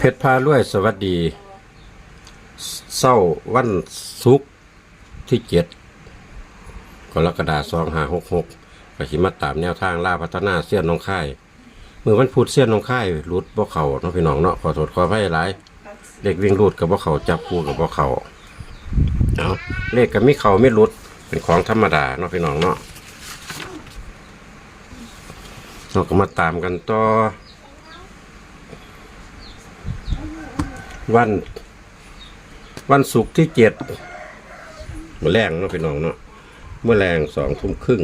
เพชรพารวยสวัสดีเศร้าวันศุกร์ที่เจ็ดกรกฎาคมสองห้าหกหกกสิมาตามแนวทางล่าพัฒนาเสี้ยนน้องค่ายเมื่อวันพุธเสี้ยนน้องค่ายรุดบ่เขาเนาะพี่น้องเนาะขอโทษขออภัยหลาย เด็กวิ่งรุดกับบ่เขาจับคู่กับบ่เขาเอาเลขกับมีเขาไม่รุดเป็นของธรรมดาเนาะพี่น้องเนาะเราก็มาตามกันต่อ วัน วันศุกร์ที่เจ็ดเมื่อแรงเนาะพี่น้องเนาะเมื่อแรงสองทุ่มครึ่ง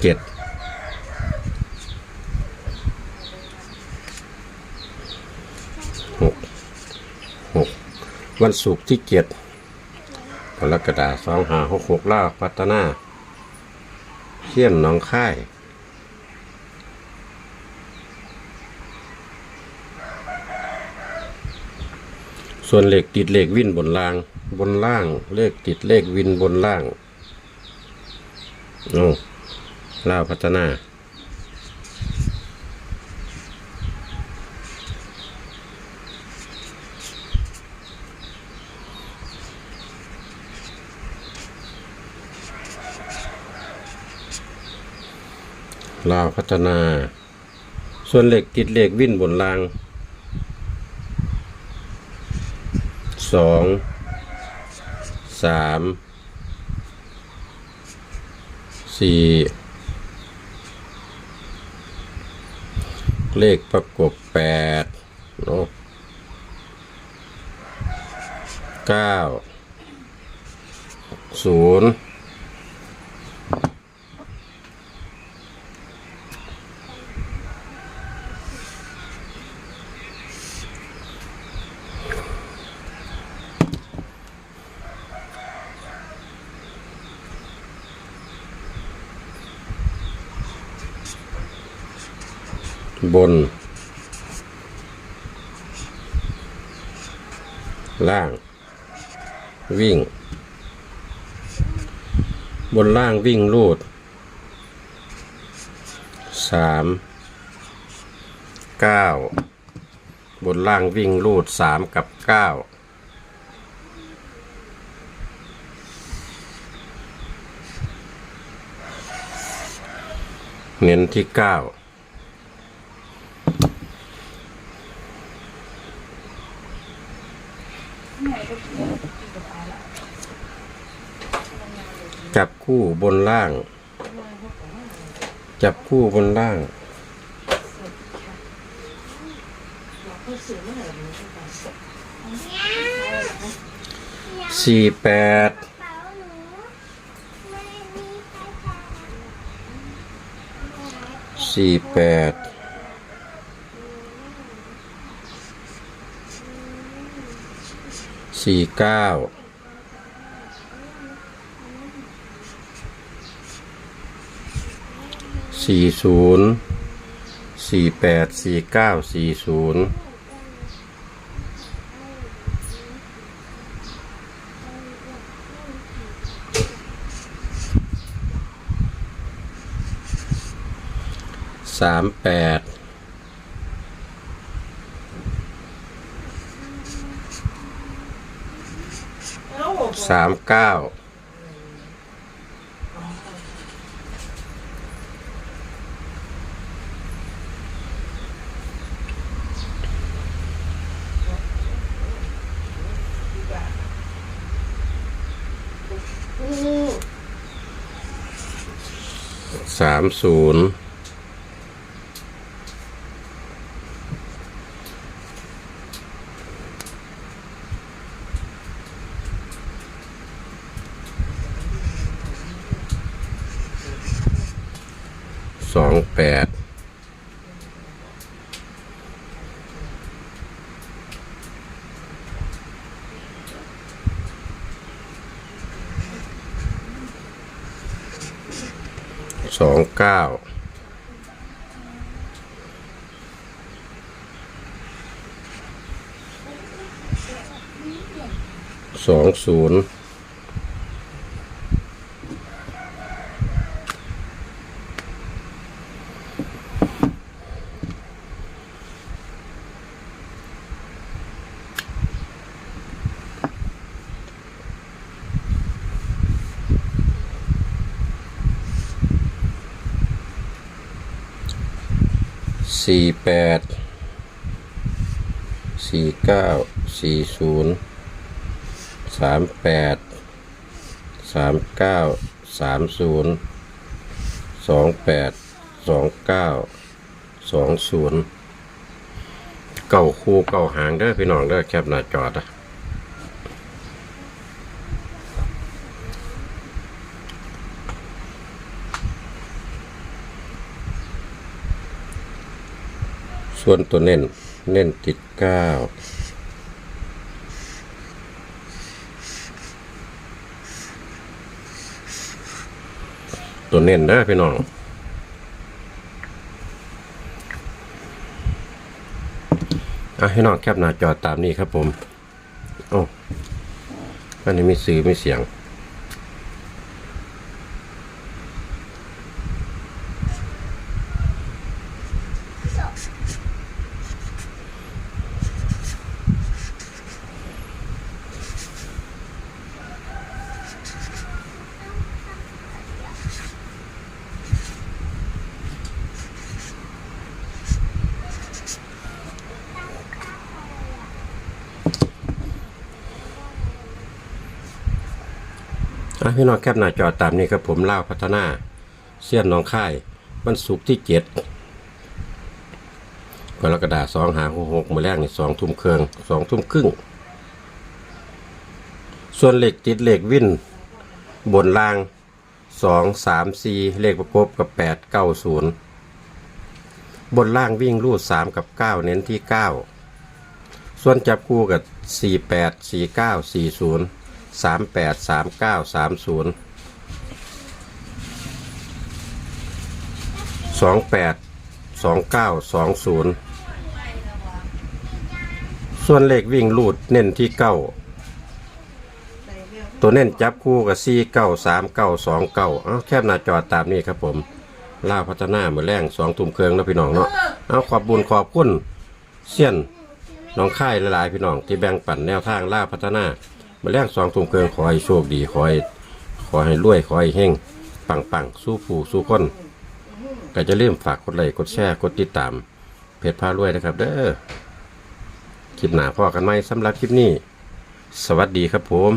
เจ็ดหกหกวันศุกร์ที่เจ็ดกรกฎาสองหาหกหกล่าวพัฒนาเชี่ยนหน้องค่าย ส่วนเลขติดเลขวินบนล่าง บนล่าง เลขติดเลขวินบนล่างโอ้ลาวพัฒนาลาวพัฒนา ส่วนเลขติดเลขวินบนล่าง สองสามสี่เลขประกบแปดลบเก้าศูนย์ บน ล่าง วิ่ง บนล่างวิ่งรูดสามเก้าบนล่างวิ่งรูดสามกับเก้าเน้นที่เก้า จับคู่บนล่าง จับคู่บนล่างสี่แปดสี่แปด สี่เก้าสี่ศูนย์สี่แปดสี่เก้าสี่ศูนย์สามแปด สามเก้าสามศูนย์สอง แปดสองเก้าสองศูนย์ สี่แปดสี่เก้าสี่ศูนย์สามแปดสามเก้าสามศูนย์สองแปดสองเก้าสองศูนย์เก่าคู่เก่าหางได้พี่น้องได้แคบหน้าจอดอะ ส่วนตัวเน้น เน้นติดเก้าตัวเน้นเด้พี่น้องอะพี่น้องแคปหน้าจอตามนี้ครับผม โอ้อันนี้มีสื่อมีเสียง อะพี่น้องแคปหน้าจอตามนี้ครับผมเล่าพัฒนาเสี้ยนน้องค่ายวันศุกร์ที่เจ็ดกรกฎาสองหาหกหกมาแรกนี่สองทุ่มเครื่องสองทุ่มครึ่ง ส่วนเหล็กติดเหล็กวิ่นบนล่างสองสามสี่เลขประกบกับแปดเก้าศูนย์บนล่างวิ่งรูดสามกับเก้าเน้นที่เก้าส่วนจับคู่กับสี่แปดสี่เก้าสี่ศูนย์ สามแปดสามเก้าสามศูนย์สองแปดสองเก้าสองศูนย์ส่วนเลขวิ่งรูดเน้นที่เก้าตัวเน้นจับคู่กับสี่เก้าสามเก้าสองเก้าเอาแคบหน้าจอตามนี้ครับผมล่าพัฒนาเมื่อแรงสองทุ่มเครื่องแล้วพี่น้องเนาะเอาขอบบุญขอบคุณเสี้ยนน้องค่ายหลายๆพี่น้องที่แบ่งปันแนวทางล่าพัฒนา มื่อแรงสองทุ่มเครื่องขอให้โชคดีขอให้ขอให้รวยขอให้เฮงปังปังสู้ผู้สู้คนก็จะเริ่มฝากกดไลค์กดแชร์กดติดตาม เพจพารวยนะครับ เด้อคลิปหนาพ่อกันไหมสำหรับคลิปนี้ สวัสดีครับผม